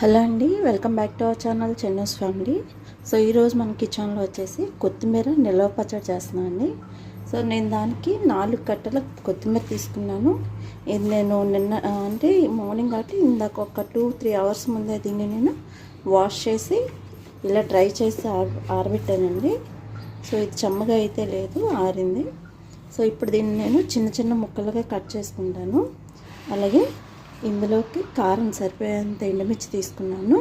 Hello అండి welcome back to our channel Chennu's family. So ఈరోజు మన కిచెన్లో వచ్చేసి కొత్తిమీర నిల్వ పచ్చడి చేస్తున్నాను అండి. సో నేను దానికి నాలుగు కట్టల కొత్తిమీర తీసుకున్నాను. ఇది నేను నిన్న అంటే మార్నింగ్ కాబట్టి ఇందాక ఒక టూ త్రీ అవర్స్ ముందే దీన్ని నేను వాష్ చేసి ఇలా డ్రై చేసి ఆరబెట్టానండి. సో ఇది చెమ్మగా అయితే లేదు ఆరింది. సో ఇప్పుడు దీన్ని నేను చిన్న చిన్న ముక్కలుగా కట్ చేసుకుంటాను. అలాగే ఇందులోకి కారం సరిపోయేంత ఎండుమిర్చి తీసుకున్నాను.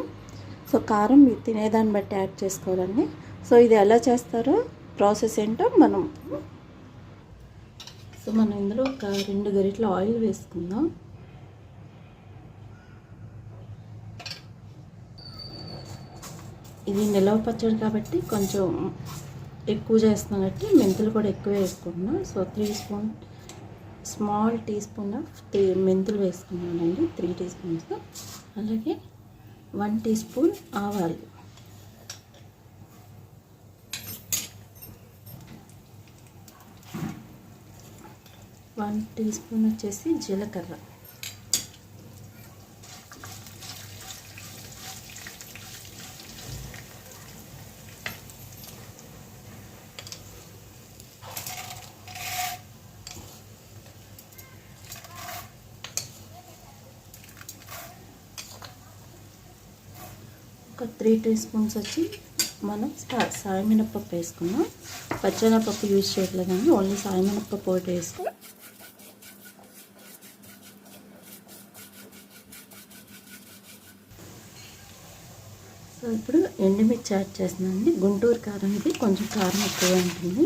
సో కారం మీరు తినేదాన్ని బట్టి యాడ్ చేసుకోవాలండి. సో ఇది ఎలా చేస్తారో ప్రాసెస్ ఏంటో మనం సో మనం ఇందులో ఒక రెండు గరిటల ఆయిల్ వేసుకుందాం. ఇది నిలవ పచ్చడి కాబట్టి కొంచెం ఎక్కువ చేస్తున్నాం కాబట్టి మెంతులు కూడా ఎక్కువ వేసుకుంటున్నాం. So three spoon small teaspoon of tea మెంతులు వేసుకున్నానండి త్రీ టీ స్పూన్స్. అలాగే వన్ టీ స్పూన్ ఆవాలు. వన్ టీ స్పూన్ వచ్చేసి జీలకర్ర. ఒక త్రీ టీ స్పూన్స్ వచ్చి మనం స్టా సాయమినపప్పు వేసుకున్నాం పచ్చెనపప్పు యూజ్ చేయట్లేదండి ఓన్లీ సాయమినపప్పు ఒకటి వేసుకుని సో ఇప్పుడు ఎండుమిర్చి యాడ్ చేస్తున్నానండి. గుంటూరు కారం ఇది కొంచెం కారం ఎక్కువ ఉంటుంది.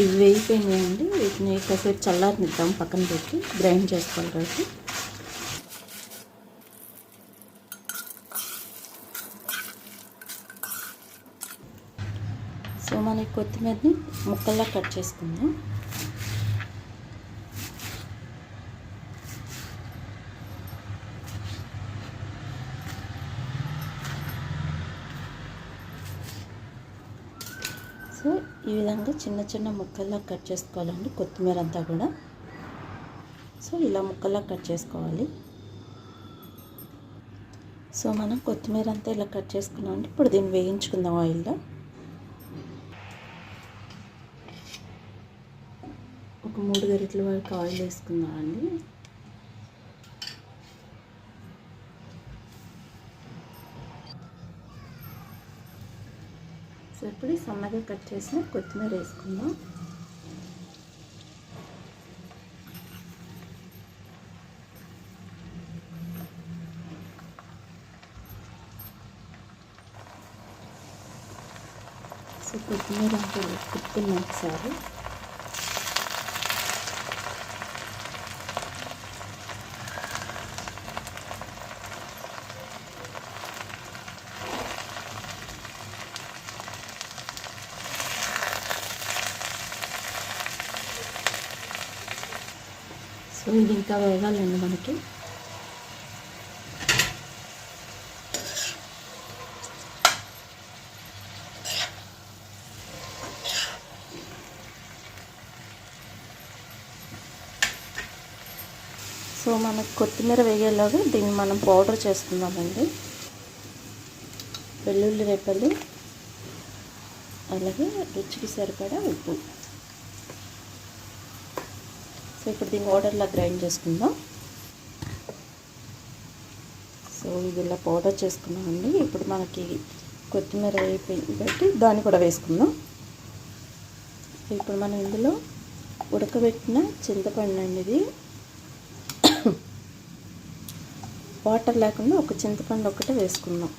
ఇవి వేగిపోయినాయండి. వీటిని కాసేపు చల్లారనిద్దాం పక్కన పెట్టి గ్రైండ్ చేసుకోవాలి కాబట్టి. సో మనకి కొత్తిమీరని ముక్కల్లా కట్ చేసుకుందాం. సో ఈ విధంగా చిన్న చిన్న ముక్కల్లా కట్ చేసుకోవాలండి కొత్తిమీర అంతా కూడా. సో ఇలా ముక్కల్లా కట్ చేసుకోవాలి. సో మనం కొత్తిమీర అంతా ఇలా కట్ చేసుకున్నామండి ఇప్పుడు దీన్ని వేయించుకుందాం ఆయిల్లో. ఒక మూడు గరిటల వరకు ఆయిల్ వేసుకుందామండి. సో ఇప్పుడు సన్నగా కట్ చేసిన కొత్తిమీర వేసుకుందాం. సో కొత్తిమీర అంటే తిప్పుకున్నాం ఒకసారి. సో ఇది ఇంకా వేగాలండి మనకి. సో మనకు కొత్తిమీర వేగేలాగా దీన్ని మనం పౌడర్ చేసుకుందామండి వెల్లుల్లి రేపలు అలాగే రుచికి సరిపడా ఉప్పు. సో ఇప్పుడు దీన్ని పౌడర్లా గ్రైండ్ చేసుకుందాం. సో ఇది ఇలా పౌడర్ చేసుకున్నామండి ఇప్పుడు మనకి కొత్తిమీర అయిపోయింది బట్టి దాన్ని కూడా వేసుకుందాం. ఇప్పుడు మనం ఇందులో ఉడకబెట్టిన చింతపండు అండి ఇది. వాటర్ లేకుండా ఒక చింతపండు ఒకటే వేసుకుందాం.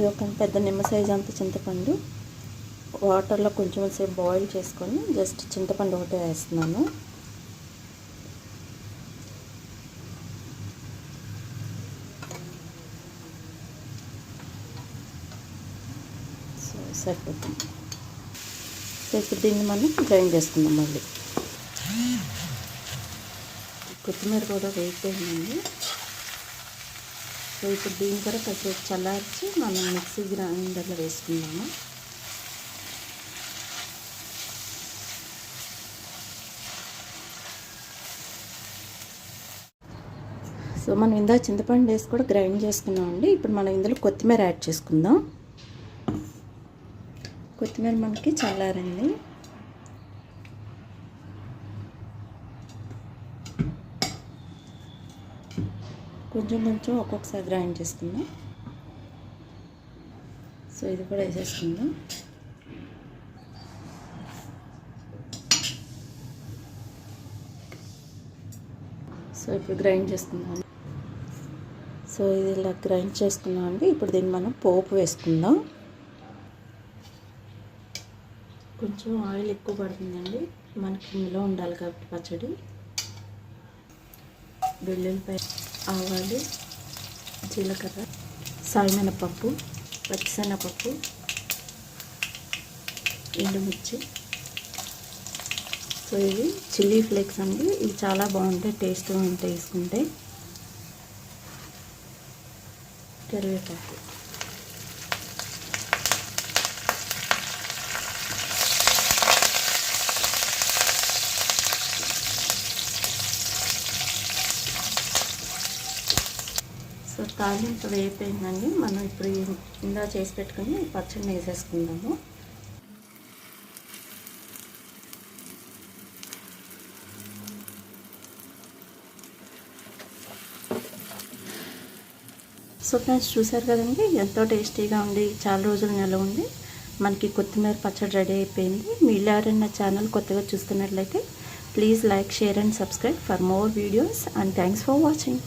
ఇది ఒక పెద్ద నిమ్మ సైజ్ అంత చింతపండు. వాటర్లో కొంచెం సేపు బాయిల్ చేసుకొని జస్ట్ చింతపండు ఒకటే వేస్తున్నాను. సో సరిపోతుంది. సో ఇప్పుడు దీన్ని మనం గ్రైండ్ చేసుకుందాం మళ్ళీ. కొత్తిమీర కూడా వేగిపోయిందండి. సో ఇప్పుడు దీన్ని కూడా కాసేపు చల్లార్చి మనం మిక్సీ గ్రైండర్లో వేసుకుందాము. సో మనం ఇందా చింతపండు వేసి కూడా గ్రైండ్ చేసుకున్నామండి ఇప్పుడు మనం ఇందులో కొత్తిమీర యాడ్ చేసుకుందాం. కొత్తిమీర మనకి చల్లారింది. కొంచెం కొంచెం ఒక్కొక్కసారి గ్రైండ్ చేసుకుందాం. సో ఇది కూడా వేసేసుకుందాం. సో ఇప్పుడు గ్రైండ్ చేసుకుందాం. సో ఇది ఇలా గ్రైండ్ చేసుకున్నాం అండి. ఇప్పుడు దీన్ని మనం పోపు వేసుకుందాం. కొంచెం ఆయిల్ ఎక్కువ పడుతుందండి. మనకి ఇందులో ఉండాలి కాబట్టి పచ్చడి. వెల్లుల్లిపాయ ఆవాలు జీలకర్ర సాయమినపప్పు పచ్చిసెనపప్పు ఎండుమిర్చి. సో ఇవి చిల్లీ ఫ్లేక్స్ అండి. ఇవి చాలా బాగుంటాయి టేస్ట్గా ఉంటాయి వేసుకుంటే. కరివేపాకు. సో తాలింపు వేయిపోయిందండి మనం ఇప్పుడు ఇందా చేసి పెట్టుకుని పచ్చడి వేసేసుకుందాము. సో ఫ్రెండ్స్ చూసారు కదండి ఎంతో టేస్టీగా ఉంది చాలా రోజులు నెల ఉంది. మనకి కొత్తిమీర పచ్చడి రెడీ అయిపోయింది. మీరు ఎవరైనా ఛానల్ కొత్తగా చూస్తున్నట్లయితే please like share and subscribe for more videos and thanks for watching.